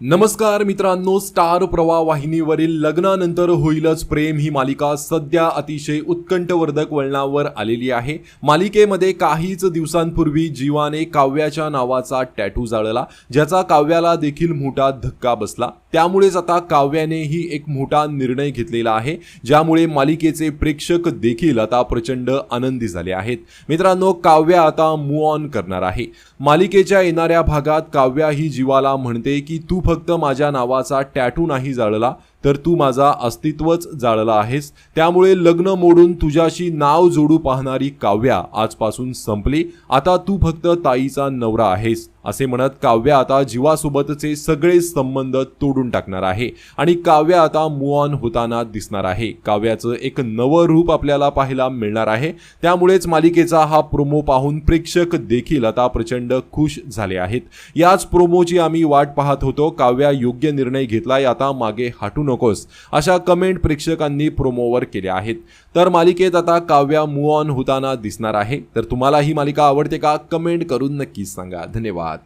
नमस्कार मित्रांनो स्टार प्रवाह वाहिनीवरील लग्नानंतर होईलच प्रेम ही मालिका सध्या अतिशय उत्कंठवर्धक वळणावर आलेली आहे. मालिकेमध्ये काहीच दिवसांपूर्वी जीवाने काव्याच्या नावाचा टॅटू जाळला ज्याचा काव्याला देखील मोठा धक्का बसला. त्यामुळेच आता काव्यानेही एक मोठा निर्णय घेतलेला आहे ज्यामुळे मालिकेचे प्रेक्षक देखील आता प्रचंड आनंदी झाले आहेत. मित्रांनो काव्या आता मूव ऑन करणार आहे. मालिकेच्या येणाऱ्या भागात काव्या ही जीवाला म्हणते की तू फक्त माझ्या नावाचा टॅटू नाही जाळला तर तू माझा अस्तित्वच जाळला आहेस. त्यामुळे लग्न मोडून तुझ्याशी नाव जोडू पाहणारी काव्या आजपासून संपली. आता तू फक्त ताईचा नवरा आहेस. असे म्हणत काव्या आता जीवासोबतचे सगळे संबंध तोडून टाकणार आहे. आणि काव्या आता मूव ऑन होताना दिसणार आहे. काव्याचं एक नवं रूप आपल्याला पाहायला मिळणार आहे. त्यामुळेच मालिकेचा हा प्रोमो पाहून प्रेक्षक देखील आता प्रचंड खुश झाले आहेत. याच प्रोमोची आम्ही वाट पाहत होतो. काव्या योग्य निर्णय घेतलाय. आता मागे हटून नकोस अशा कमेंट प्रेक्षकांनी प्रोमोवर केल्या आहेत. तर मालिकेत आता काव्या मूव ऑन होताना दिसणार आहे. तर तुम्हाला ही मालिका आवडते का? कमेंट करून नक्कीच सांगा. धन्यवाद.